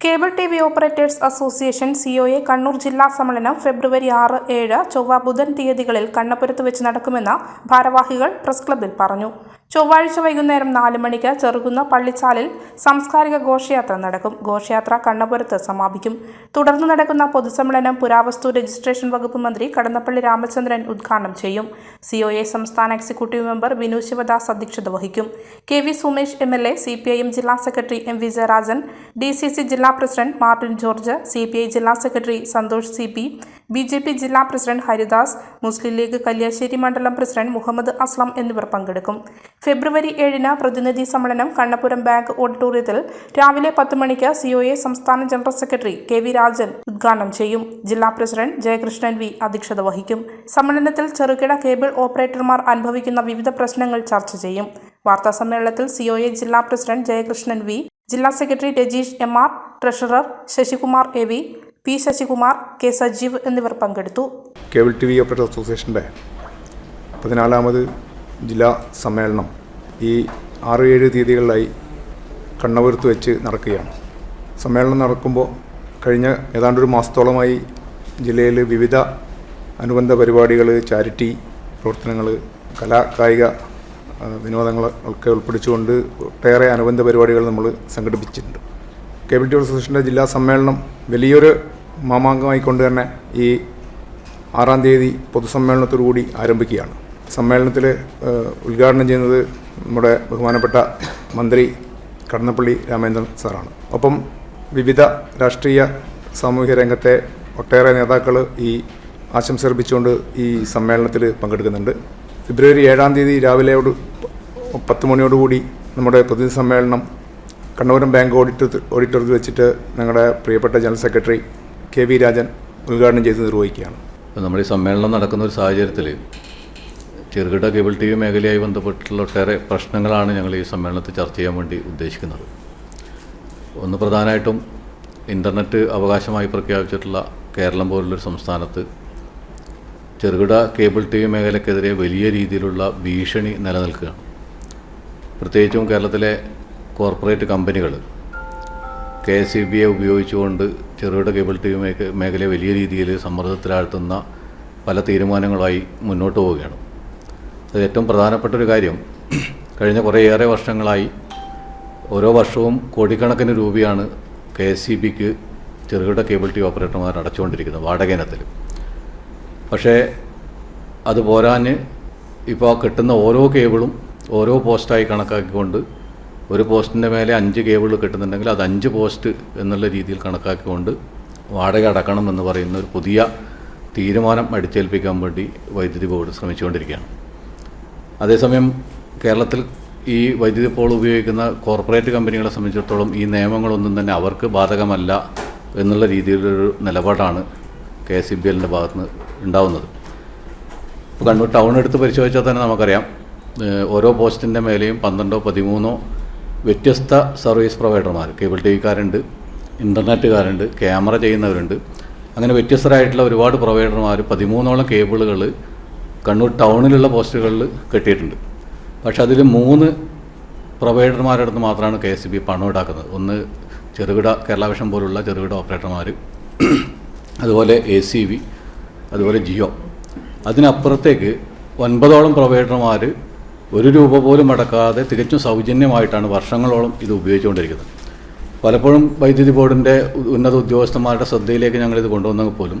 Cable T V operators association COA Kannur ജില്ലാ സമ്മേളനം ഫെബ്രുവരി ആറ് ഏഴ് ചൊവ്വ ബുധൻ തീയതികളിൽ കണ്ണപുരത്ത് വെച്ച് നടക്കുമെന്ന് ഭാരവാഹികൾ പ്രസ് ക്ലബ്ബിൽ പറഞ്ഞു. ചൊവ്വാഴ്ച വൈകുന്നേരം നാല് മണിക്ക് ചെറുകുന്ന പള്ളിച്ചാലിൽ സാംസ്കാരിക ഘോഷയാത്ര നടക്കും. ഘോഷയാത്ര കണ്ണപുരത്ത് സമാപിക്കും. തുടർന്ന് നടക്കുന്ന പൊതുസമ്മേളനം പുരാവസ്തു രജിസ്ട്രേഷൻ വകുപ്പ് മന്ത്രി കടന്നപ്പള്ളി രാമചന്ദ്രൻ ഉദ്ഘാടനം ചെയ്യും. സിഒഎ സംസ്ഥാന എക്സിക്യൂട്ടീവ് മെമ്പർ വിനു ശിവദാസ് അധ്യക്ഷത വഹിക്കും. K V Sumesh M L A C P I M ജില്ലാ secretary M V Jayarajan D C C ജില്ലാ president Martin George C P I ജില്ലാ secretary Santhosh C P B J P ജില്ലാ president Haridas Muslim League Kalliasseri മണ്ഡലം president Muhammad Aslam എന്നിവർ പങ്കെടുക്കും. ഫെബ്രുവരി ഏഴിന് പ്രതിനിധി സമ്മേളനം കണ്ണപുരം ബാങ്ക് ഓഡിറ്റോറിയത്തിൽ രാവിലെ പത്ത് മണിക്ക് സിഒഎ സംസ്ഥാന general secretary K V Rajan ഉദ്ഘാടനം ചെയ്യും. ജില്ലാ പ്രസിഡന്റ് ജയകൃഷ്ണൻ വി അധ്യക്ഷത വഹിക്കും. സമ്മേളനത്തിൽ ചെറുകിട കേബിൾ ഓപ്പറേറ്റർമാർ അനുഭവിക്കുന്ന വിവിധ പ്രശ്നങ്ങൾ ചർച്ച ചെയ്യും. വാർത്താ സമ്മേളനത്തിൽ സിഒഎ ജില്ലാ പ്രസിഡന്റ് ജയകൃഷ്ണൻ വി ജില്ലാ secretary Rajeesh M R treasurer Sasikumar A V P Sasikumar K Sajeev എന്നിവർ പങ്കെടുത്തു. കേബിൾ ടി വി ഓപ്പറേറ്റർ അസോസിയേഷന്റെ പതിനാലാമത് ജില്ലാ സമ്മേളനം ഈ ആറ് ഏഴ് തീയതികളിലായി കണ്ണപുരത്ത് വെച്ച് നടക്കുകയാണ്. സമ്മേളനം നടക്കുമ്പോൾ കഴിഞ്ഞ ഏതാണ്ട് ഒരു മാസത്തോളമായി ജില്ലയിൽ വിവിധ അനുബന്ധ പരിപാടികൾ ചാരിറ്റി പ്രവർത്തനങ്ങൾ കലാ കായിക ഒക്കെ ഉൾപ്പെടുത്തിച്ചുകൊണ്ട് ഒട്ടേറെ അനുബന്ധ പരിപാടികൾ നമ്മൾ സംഘടിപ്പിച്ചിട്ടുണ്ട്. കേബിൾ ടി അസോസിയേഷന്റെ ജില്ലാ സമ്മേളനം വലിയൊരു മാമാങ്കമായിക്കൊണ്ട് തന്നെ ഈ ആറാം തീയതി പൊതുസമ്മേളനത്തോടുകൂടി ആരംഭിക്കുകയാണ്. സമ്മേളനത്തിൽ ഉദ്ഘാടനം ചെയ്യുന്നത് നമ്മുടെ ബഹുമാനപ്പെട്ട മന്ത്രി കടന്നപ്പള്ളി രാമേന്ദ്രൻ സാറാണ്. ഒപ്പം വിവിധ രാഷ്ട്രീയ സാമൂഹ്യ രംഗത്തെ ഒട്ടേറെ നേതാക്കൾ ഈ ആശംസർപ്പിച്ചുകൊണ്ട് ഈ സമ്മേളനത്തിൽ പങ്കെടുക്കുന്നുണ്ട്. ഫെബ്രുവരി ഏഴാം തീയതി രാവിലെയോട് പത്ത് മണിയോടുകൂടി നമ്മുടെ പ്രതിനിധി സമ്മേളനം കണ്ണൂരം ബാങ്ക് ഓഡിറ്റർ ഓഡിറ്റോറിയത്തിൽ വെച്ചിട്ട് ഞങ്ങളുടെ പ്രിയപ്പെട്ട general secretary K V Rajan ഉദ്ഘാടനം ചെയ്ത് നിർവഹിക്കുകയാണ്. ഇപ്പോൾ നമ്മുടെ ഈ സമ്മേളനം നടക്കുന്ന ഒരു സാഹചര്യത്തിൽ ചെറുകിട കേബിൾ ടി വി മേഖലയായി ബന്ധപ്പെട്ടുള്ള ഒട്ടേറെ പ്രശ്നങ്ങളാണ് ഞങ്ങൾ ഈ സമ്മേളനത്തിൽ ചർച്ച ചെയ്യാൻ വേണ്ടി ഉദ്ദേശിക്കുന്നത്. ഒന്ന് പ്രധാനമായിട്ടും ഇന്റർനെറ്റ് അവകാശമായി പ്രഖ്യാപിച്ചിട്ടുള്ള കേരളം പോലുള്ളൊരു സംസ്ഥാനത്ത് ചെറുകിട കേബിൾ ടി വി മേഖലയ്ക്കെതിരെ വലിയ രീതിയിലുള്ള ഭീഷണി നിലനിൽക്കുകയാണ്. പ്രത്യേകിച്ചും കേരളത്തിലെ കോർപ്പറേറ്റ് കമ്പനികൾ കെ എസ് ഇ ബിയെ ഉപയോഗിച്ചുകൊണ്ട് ചെറുകിട കേബിൾ ടി വി മേഖ മേഖലയെ വലിയ രീതിയിൽ സമ്മർദ്ദത്തിലാഴ്ത്തുന്ന പല തീരുമാനങ്ങളായി മുന്നോട്ട് പോവുകയാണ്. അത് ഏറ്റവും പ്രധാനപ്പെട്ട ഒരു കാര്യം. കഴിഞ്ഞ കുറേയേറെ വർഷങ്ങളായി ഓരോ വർഷവും കോടിക്കണക്കിന് രൂപയാണ് കെ എസ് ഇ ബിക്ക് ചെറുകിട കേബിൾ ടി വി ഓപ്പറേറ്റർമാർ അടച്ചുകൊണ്ടിരിക്കുന്നത് വാടക ഇനത്തിൽ പക്ഷേ അത് പോരാന് ഇപ്പോൾ കിട്ടുന്ന ഓരോ കേബിളും ഓരോ പോസ്റ്റായി കണക്കാക്കിക്കൊണ്ട് ഒരു പോസ്റ്റിന്റെ മേലെ അഞ്ച് കേബിൾ കിട്ടുന്നുണ്ടെങ്കിൽ അത് അഞ്ച് പോസ്റ്റ് എന്നുള്ള രീതിയിൽ കണക്കാക്കിക്കൊണ്ട് വാടക അടക്കണം എന്ന് പറയുന്ന ഒരു പുതിയ തീരുമാനം അടിച്ചേൽപ്പിക്കാൻ വേണ്ടി വൈദ്യുതി ബോർഡ് ശ്രമിച്ചുകൊണ്ടിരിക്കുകയാണ്. അതേസമയം കേരളത്തിൽ ഈ വൈദ്യുതി പോൾ ഉപയോഗിക്കുന്ന കോർപ്പറേറ്റ് കമ്പനികളെ സംബന്ധിച്ചിടത്തോളം ഈ നിയമങ്ങളൊന്നും തന്നെ അവർക്ക് ബാധകമല്ല എന്നുള്ള രീതിയിലൊരു നിലപാടാണ് കെ എസ് ബി എല്ലിന്റെ ഭാഗത്ത് നിന്ന് ഉണ്ടാവുന്നത്. ഇപ്പോൾ കണ്ണൂർ ടൗൺ എടുത്ത് പരിശോധിച്ചാൽ തന്നെ നമുക്കറിയാം ഓരോ പോസ്റ്റിന്റെ മേലെയും പന്ത്രണ്ടോ പതിമൂന്നോ വ്യത്യസ്ത സർവീസ് പ്രൊവൈഡർമാർ കേബിൾ ടി വിക്കാരുണ്ട് ഇന്റർനെറ്റുകാരുണ്ട് ക്യാമറ ചെയ്യുന്നവരുണ്ട്. അങ്ങനെ വ്യത്യസ്തരായിട്ടുള്ള ഒരുപാട് പ്രൊവൈഡർമാർ പതിമൂന്നോളം കേബിളുകൾ കണ്ണൂർ ടൗണിലുള്ള പോസ്റ്റുകളിൽ കെട്ടിയിട്ടുണ്ട്. പക്ഷെ അതിൽ മൂന്ന് പ്രൊവൈഡർമാരുടെ അടുത്ത് മാത്രമാണ് കെ എസ് ബി പണം ഈടാക്കുന്നത് ഒന്ന് ചെറുകിട കേരള പോലുള്ള ചെറുകിട ഓപ്പറേറ്റർമാർ അതുപോലെ എ സി വി അതുപോലെ ജിയോ. അതിനപ്പുറത്തേക്ക് ഒൻപതോളം പ്രൊവൈഡർമാർ ഒരു രൂപ പോലും അടക്കാതെ തികച്ചും സൗജന്യമായിട്ടാണ് വർഷങ്ങളോളം ഇത് ഉപയോഗിച്ചുകൊണ്ടിരിക്കുന്നത്. പലപ്പോഴും വൈദ്യുതി ബോർഡിന്റെ ഉന്നത ഉദ്യോഗസ്ഥന്മാരുടെ ശ്രദ്ധയിലേക്ക് ഞങ്ങളിത് കൊണ്ടുവന്നെങ്കിൽ പോലും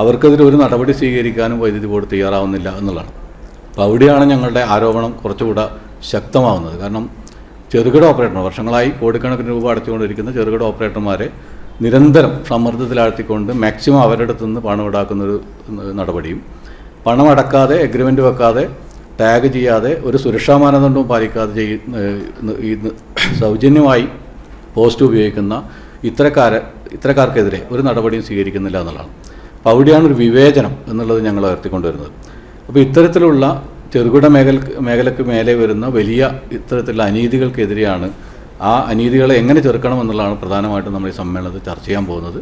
അവർക്കെതിരെ ഒരു നടപടി സ്വീകരിക്കാനും വൈദ്യുതി ബോർഡ് തയ്യാറാവുന്നില്ല എന്നുള്ളതാണ്. അപ്പോൾ അവിടെയാണ് ഞങ്ങളുടെ ആരോപണം കുറച്ചുകൂടെ ശക്തമാവുന്നത്. കാരണം ചെറുകിട ഓപ്പറേറ്റർ വർഷങ്ങളായി കോടിക്കണക്കിന് രൂപ അടച്ചുകൊണ്ടിരിക്കുന്ന ചെറുകിട ഓപ്പറേറ്റർമാരെ നിരന്തരം സമ്മർദ്ദത്തിലാഴ്ത്തിക്കൊണ്ട് മാക്സിമം അവരുടെ അടുത്തുനിന്ന് പണം ഈടാക്കുന്നൊരു നടപടിയും പണം അടക്കാതെ വെക്കാതെ ടാഗ് ചെയ്യാതെ ഒരു സുരക്ഷാ മാനദണ്ഡവും പാലിക്കാതെ ചെയ്യുന്ന സൗജന്യമായി പോസ്റ്റ് ഉപയോഗിക്കുന്ന ഇത്തരക്കാരെ ഇത്തരക്കാർക്കെതിരെ ഒരു നടപടിയും സ്വീകരിക്കുന്നില്ല എന്നുള്ളതാണ്. അപ്പോൾ അവിടെയാണ് ഒരു വിവേചനം എന്നുള്ളത് ഞങ്ങൾ ഉയർത്തിക്കൊണ്ടുവരുന്നത്. അപ്പോൾ ഇത്തരത്തിലുള്ള ചെറുകിട മേഖല മേഖലയ്ക്ക് മേലെ വരുന്ന വലിയ ഇത്തരത്തിലുള്ള അനീതികൾക്കെതിരെയാണ് ആ അനീതികളെ എങ്ങനെ ചെറുക്കണം എന്നുള്ളതാണ് പ്രധാനമായിട്ടും നമ്മൾ ഈ സമ്മേളനത്തിൽ ചർച്ച ചെയ്യാൻ പോകുന്നത്.